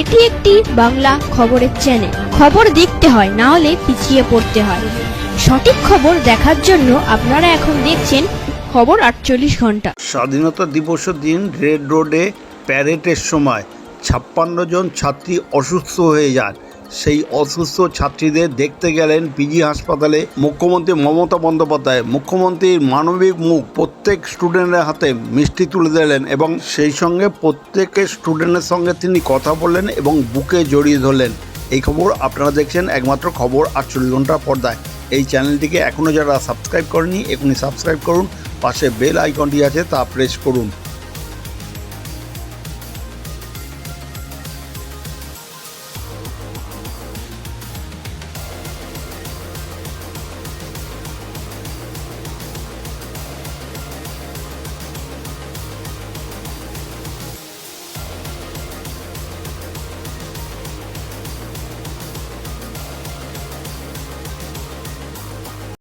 এটি একটি বাংলা খবরের চ্যানেল খবর দেখতে হয়, না হলে পিছিয়ে পড়তে হয়। সঠিক খবর দেখার জন্য আপনারা এখন দেখছেন খবর আটচল্লিশ ঘণ্টা। স্বাধীনতা দিবসের দিন রেড রোডে প্যারেডের সময় ছাপ্পান্ন জন ছাত্রী অসুস্থ হয়ে যান। সেই অসুস্থ ছাত্রীদের দেখতে গেলেন পিজি হাসপাতালে মুখ্যমন্ত্রী মমতা বন্দ্যোপাধ্যায়। মুখ্যমন্ত্রীর মানবিক মুখ প্রত্যেক স্টুডেন্টের হাতে মিষ্টি তুলে দিলেন এবং সেই সঙ্গে প্রত্যেকের স্টুডেন্টের সঙ্গে তিনি কথা বললেন এবং বুকে জড়িয়ে ধরলেন। এই খবর আপনারা দেখছেন একমাত্র খবর আটচল্লিশ ঘণ্টা পর্দায়। এই চ্যানেলটিকে এখনও যারা সাবস্ক্রাইব করেনি, এখনই সাবস্ক্রাইব করুন। পাশে বেল আইকনটি আছে তা প্রেস করুন।